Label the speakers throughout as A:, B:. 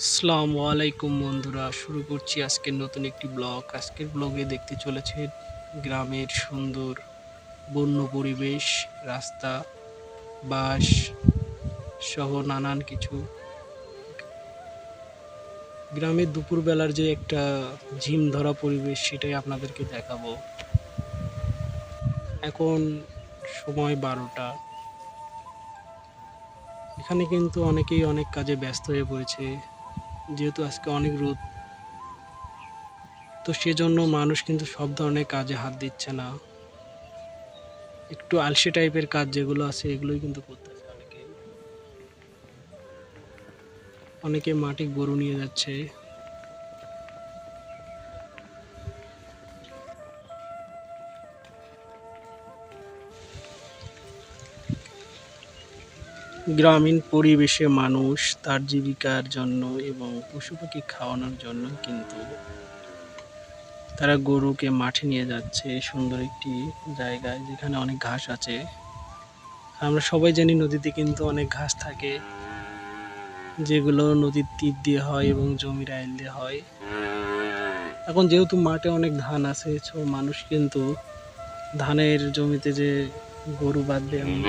A: আসসালামু আলাইকুম বন্ধুরা, শুরু করছি আজকের নতুন একটি ব্লগ। আজকের ব্লগে দেখতে চলেছে গ্রামের সুন্দর বন্য পরিবেশ, রাস্তা বাস সহ নানান কিছু। গ্রামের দুপুরবেলার যে একটা ঝিম ধরা পরিবেশ, সেটাই আপনাদেরকে দেখাবো। এখন সময় বারোটা। এখানে কিন্তু অনেকেই অনেক কাজে ব্যস্ত হয়ে পড়েছে। যেহেতু আজকে অনেক রোদ। তো সেজন্য মানুষ কিন্তু সব ধরনের কাজে হাত দিচ্ছে না। একটু আলসে টাইপের কাজ যেগুলো আছে, এগুলোই কিন্তু করতেছে অনেকে অনেকে মাটি গরু নিয়ে যাচ্ছে। গ্রামীণ পরিবেশে মানুষ তার জীবিকার জন্য এবং পশু পাখি খাওয়ানোর জন্য কিন্তু তারা গরুকে মাঠে নিয়ে যাচ্ছে, সুন্দর একটি জায়গায় যেখানে অনেক ঘাস আছে আমরা সবাই জানি নদীতে কিন্তু অনেক ঘাস থাকে, যেগুলো নদীর তীর দিয়ে হয় এবং জমির আইল দিয়ে হয় এখন যেহেতু মাঠে অনেক ধান আছে তো মানুষ কিন্তু ধানের জমিতে যে গরু বাঁধবে এমন।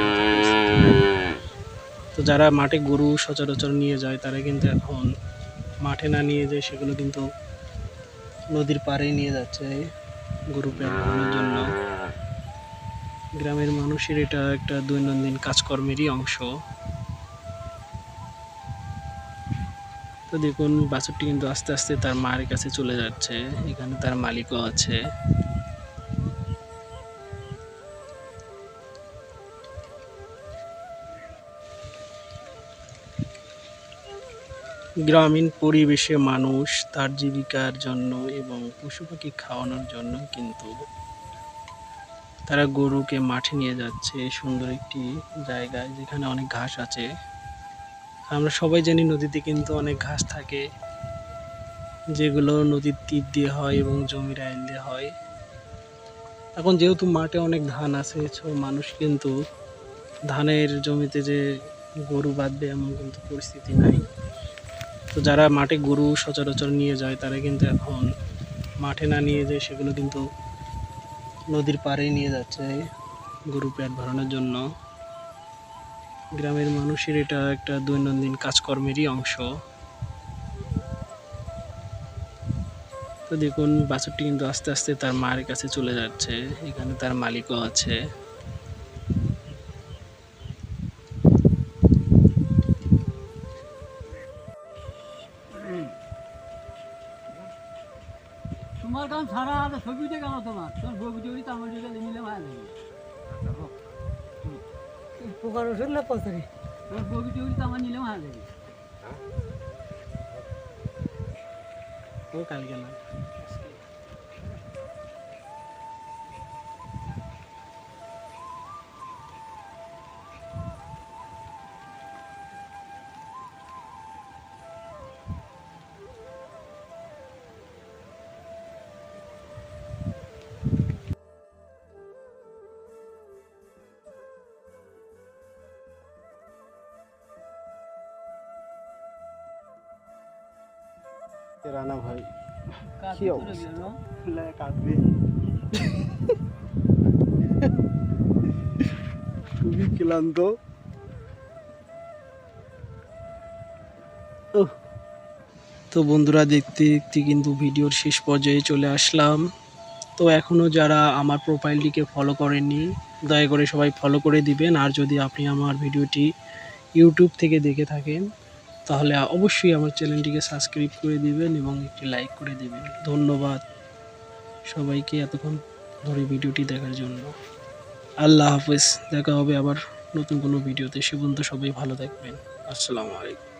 A: তো যারা মাঠে গরু সচরাচর নিয়ে যায়, তারা কিন্তু এখন মাঠে না নিয়ে যায় সেগুলো কিন্তু নদীর পাড়ে নিয়ে যাচ্ছে গরু পেট জন্য। গ্রামের মানুষের এটা একটা দৈনন্দিন কাজকর্মেরই অংশ। তো দেখুন, বাছুরটি কিন্তু আস্তে আস্তে তার মায়ের কাছে চলে যাচ্ছে। এখানে তার মালিকও আছে। গ্রামীণ পরিবেশে মানুষ তার জীবিকার জন্য এবং পশু পাখি খাওয়ানোর জন্য কিন্তু তারা গরুকে মাঠে নিয়ে যাচ্ছে, সুন্দর একটি জায়গায় যেখানে অনেক ঘাস আছে। আমরা সবাই জানি নদীতে কিন্তু অনেক ঘাস থাকে, যেগুলো নদীর তীর দিয়ে হয় এবং জমির আইল দিয়ে হয়। এখন যেহেতু মাঠে অনেক ধান আছে তো মানুষ কিন্তু ধানের জমিতে যে গরু বাঁধবে এমন কিন্তু পরিস্থিতি নাই। তো যারা মাঠে গরু সচরাচর নিয়ে যায়, তারা কিন্তু এখন মাঠে না নিয়ে যায় সেগুলো কিন্তু নদীর পাড়েই নিয়ে যাচ্ছে গরু পেট ভরানোর জন্য। গ্রামের মানুষের এটা একটা দৈনন্দিন কাজকর্মেরই অংশ। তো দেখুন, বাছুরটি কিন্তু আস্তে আস্তে তার মায়ের কাছে চলে যাচ্ছে। এখানে তার মালিকও আছে।
B: সারা আলাদা ছবিতে কেন তোমার? তোমার বই বুঝে তো আমার দিকে মিলে ভালো লাগে।
C: পোকার ওষুধ না পচারি
B: তোমার বই বুঝে তো আমার নিলে ভালো লাগে।
A: ও কালকে না। রানা ভাই। কি অবস্থা? কাঁদবে। খুবই ক্লান্ত। তো বন্ধুরা দেখতে দেখতে কিন্তু ভিডিওর শেষ পর্যায়ে চলে আসলাম। তো এখনও যারা আমার প্রোফাইলটিকে ফলো করেননি দয়া করে সবাই ফলো করে দিবেন। আর যদি আপনি আমার ভিডিওটি ইউটিউব থেকে দেখে থাকেন তাহলে অবশ্যই আমার চ্যানেলটিকে সাবস্ক্রাইব করে দিবেন এবং একটি লাইক করে দিবেন। ধন্যবাদ সবাইকে এতক্ষণ ধরে ভিডিওটি দেখার জন্য। আল্লাহ হাফেজ, দেখা হবে আবার নতুন কোনো ভিডিওতে। সে পর্যন্ত সবাই ভালো থাকবেন। আসসালামু আলাইকুম।